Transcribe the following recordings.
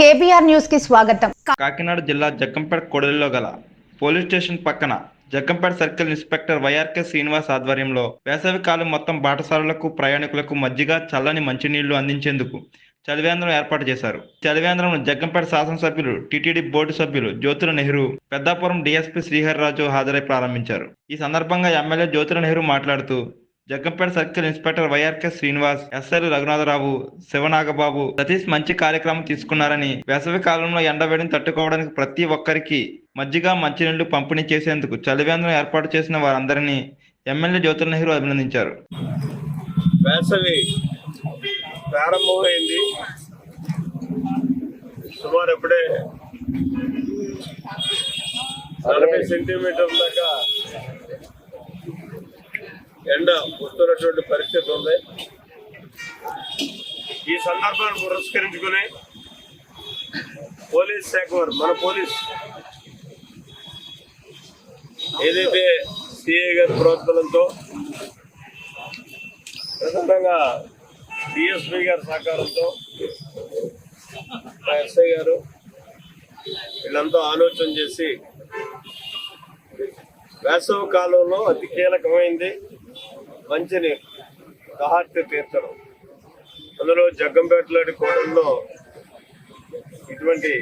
KBR న్యూస్కి స్వాగతం. కాకినాడ జిల్లా జగ్గంపేట కొడలిలో గల పోలీస్ స్టేషన్ పక్కన Jaggampeta circle inspector Y R K Srinivas ఆధ్వర్యంలో వేసవి కాలం మొత్తం బాటసారులకు ప్రయాణికులకు మజ్జిగ చల్లని మంచినీళ్ళు అందించేందుకు చలివేంద్రం ఏర్పాటు చేశారు. చలివేంద్రం జగ్గంపేట శాసనసభ్యులు టీటీడీ బోర్డు సభ్యులు జ్యోతుల నెహ్రూ పెద్దాపురం డీఎస్పీ శ్రీహరిరాజు హాజరై ప్రారంభించారు. ఈ సందర్భంగా ఎమ్మెల్యే జ్యోతుల నెహ్రూ మాట్లాడుతూ Jaggampeta circle inspector Y R K Srinivas ఎస్ఐలు రఘునాథరావు శివనాగబాబు సతీష్ మంచి కార్యక్రమం తీసుకున్నారని వేసవి కాలంలో ఎండవేడిని తట్టుకోవడానికి ప్రతి ఒక్కరికి మజ్జిగ మంచినీళ్ళు పంపిణీ చేసేందుకు చలివేంద్రం ఏర్పాటు చేసిన వారందరినీ ఎమ్మెల్యే జ్యోతుల నెహ్రూ అభినందించారు. వేసవి ప్రారంభమైంది. సుమారు ఎప్పుడే నలభై సెంటీమీటర్ దాకా ఎండ వస్తున్నటువంటి పరిస్థితి ఉంది. ఈ సందర్భాన్ని పురస్కరించుకుని పోలీస్ శాఖ వారు మన పోలీస్ ఏదైతే సిఐ గారి ప్రోత్సాహంతో ప్రధానంగా డిఎస్పీ గారి సహకారంతో మా ఎస్ఐ గారు వీళ్ళంతా ఆలోచన చేసి వేసవి కాలంలో అతి కీలకమైంది. మంచిని దహార్తి తీర్చడం. అందులో జగ్గంపేటలోని కోడల్లో ఇటువంటి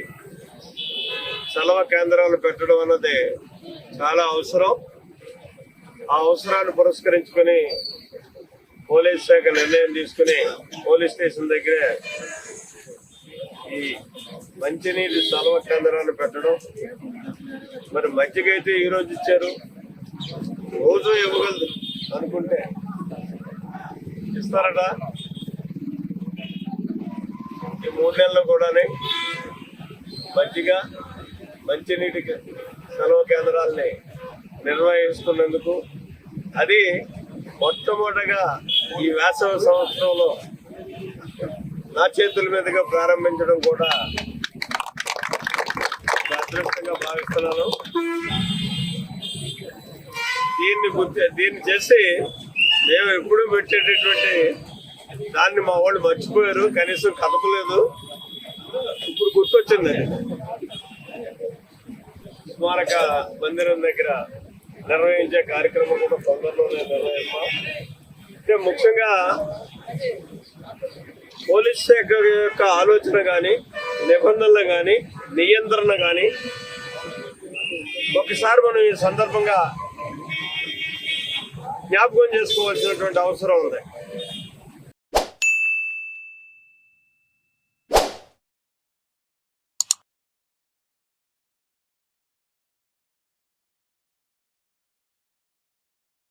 సెలవు కేంద్రాలు పెట్టడం అన్నది చాలా అవసరం. ఆ అవసరాన్ని పురస్కరించుకొని పోలీస్ శాఖ నిర్ణయం తీసుకుని పోలీస్ స్టేషన్ దగ్గరే ఈ మంచినీటి సెలవ కేంద్రాలు పెట్టడం. మరి మజ్జిగైతే అయితే ఈ రోజు ఇచ్చారు. రోజు ఇవ్వగలదు. అనుకుంటే. ఇస్తారట. ఈ మూడు నెలలు కూడానే మజ్జిగ మంచినీటి సెలవు కేంద్రాలని నిర్వహిస్తున్నందుకు అది మొట్టమొదటగా ఈ వేసవి సంవత్సరంలో నా చేతుల మీదుగా ప్రారంభించడం కూడా అదృష్టంగా భావిస్తున్నాను. దీన్ని గుర్తి దీన్ని చేసి మేము ఎప్పుడూ పెట్టేటటువంటి దాన్ని మా వాళ్ళు మర్చిపోయారు. కనీసం కదపలేదు. ఇప్పుడు గుర్తొచ్చింది స్మారక మందిరం దగ్గర నిర్వహించే కార్యక్రమం కూడా తొందరలోనే నిర్వహిస్తాం. అంటే ముఖ్యంగా పోలీస్ శాఖ యొక్క ఆలోచన కానీ నిబంధనలు కానీ నియంత్రణ కానీ ఒకసారి మనం ఈ సందర్భంగా జ్ఞాపకం చేసుకోవాల్సినటువంటి అవసరం ఉంది.